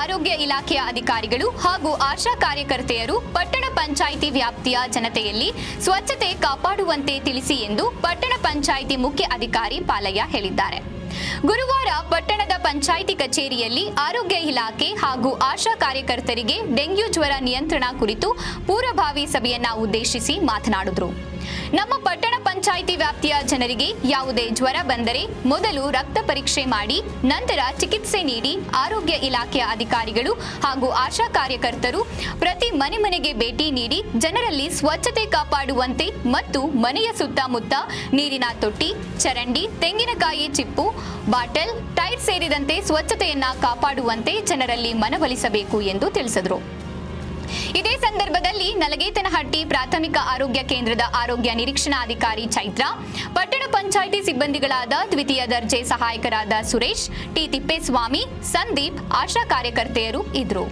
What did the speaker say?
ಆರೋಗ್ಯ ಇಲಾಖೆಯ ಅಧಿಕಾರಿಗಳು ಹಾಗೂ ಆಶಾ ಕಾರ್ಯಕರ್ತೆಯರು ಪಟ್ಟಣ ಪಂಚಾಯಿತಿ ವ್ಯಾಪ್ತಿಯ ಜನತೆಯಲ್ಲಿ ಸ್ವಚ್ಛತೆ ಕಾಪಾಡುವಂತೆ ತಿಳಿಸಿ ಎಂದು ಪಟ್ಟಣ ಪಂಚಾಯಿತಿ ಮುಖ್ಯ ಅಧಿಕಾರಿ ಪಾಲಯ್ಯ ಹೇಳಿದ್ದಾರೆ. ಗುರುವಾರ ಪಟ್ಟಣದ ಪಂಚಾಯಿತಿ ಕಚೇರಿಯಲ್ಲಿ ಆರೋಗ್ಯ ಇಲಾಖೆ ಹಾಗೂ ಆಶಾ ಕಾರ್ಯಕರ್ತರಿಗೆ ಡೆಂಗ್ಯೂ ಜ್ವರ ನಿಯಂತ್ರಣ ಕುರಿತು ಪೂರ್ವಭಾವಿ ಸಭೆಯನ್ನ ಉದ್ದೇಶಿಸಿ ಮಾತನಾಡಿದ್ರು. ನಮ್ಮ ಪಟ್ಟಣ ಪಂಚಾಯಿತಿ ವ್ಯಾಪ್ತಿಯ ಜನರಿಗೆ ಯಾವುದೇ ಜ್ವರ ಬಂದರೆ ಮೊದಲು ರಕ್ತ ಪರೀಕ್ಷೆ ಮಾಡಿ, ನಂತರ ಚಿಕಿತ್ಸೆ ನೀಡಿ ಆರೋಗ್ಯ ಇಲಾಖೆಯ ಅಧಿಕಾರಿಗಳು ಹಾಗೂ ಆಶಾ ಕಾರ್ಯಕರ್ತರು ಪ್ರತಿ ಮನೆ ಮನೆಗೆ ಭೇಟಿ ನೀಡಿ ಜನರಲ್ಲಿ ಸ್ವಚ್ಛತೆ ಕಾಪಾಡುವಂತೆ ಮತ್ತು ಮನೆಯ ಸುತ್ತಮುತ್ತ ನೀರಿನ ತೊಟ್ಟಿ, ಚರಂಡಿ, ತೆಂಗಿನಕಾಯಿ ಚಿಪ್ಪು, ಬಾಟಲ್, ಟೈರ್ ಸೇರಿದಂತೆ ಸ್ವಚ್ಛತೆಯನ್ನ ಕಾಪಾಡುವಂತೆ ಜನರಲ್ಲಿ ಮನವೊಲಿಸಬೇಕು ಎಂದು ತಿಳಿಸಿದರು. ಇದೇ ಸಂದರ್ಭದಲ್ಲಿ ನಲಗೇತನಹಟ್ಟಿ ಪ್ರಾಥಮಿಕ ಆರೋಗ್ಯ ಕೇಂದ್ರದ ಆರೋಗ್ಯ ನಿರೀಕ್ಷಣಾಧಿಕಾರಿ ಚೈತ್ರ, ಪಟ್ಟಣ ಪಂಚಾಯಿತಿ ಸಿಬ್ಬಂದಿಗಳಾದ ದ್ವಿತೀಯ ದರ್ಜೆ ಸಹಾಯಕರಾದ ಸುರೇಶ್, ಟಿ ತಿಪ್ಪೇಸ್ವಾಮಿ, ಸಂದೀಪ್, ಆಶಾ ಕಾರ್ಯಕರ್ತೆಯರು ಇದ್ರು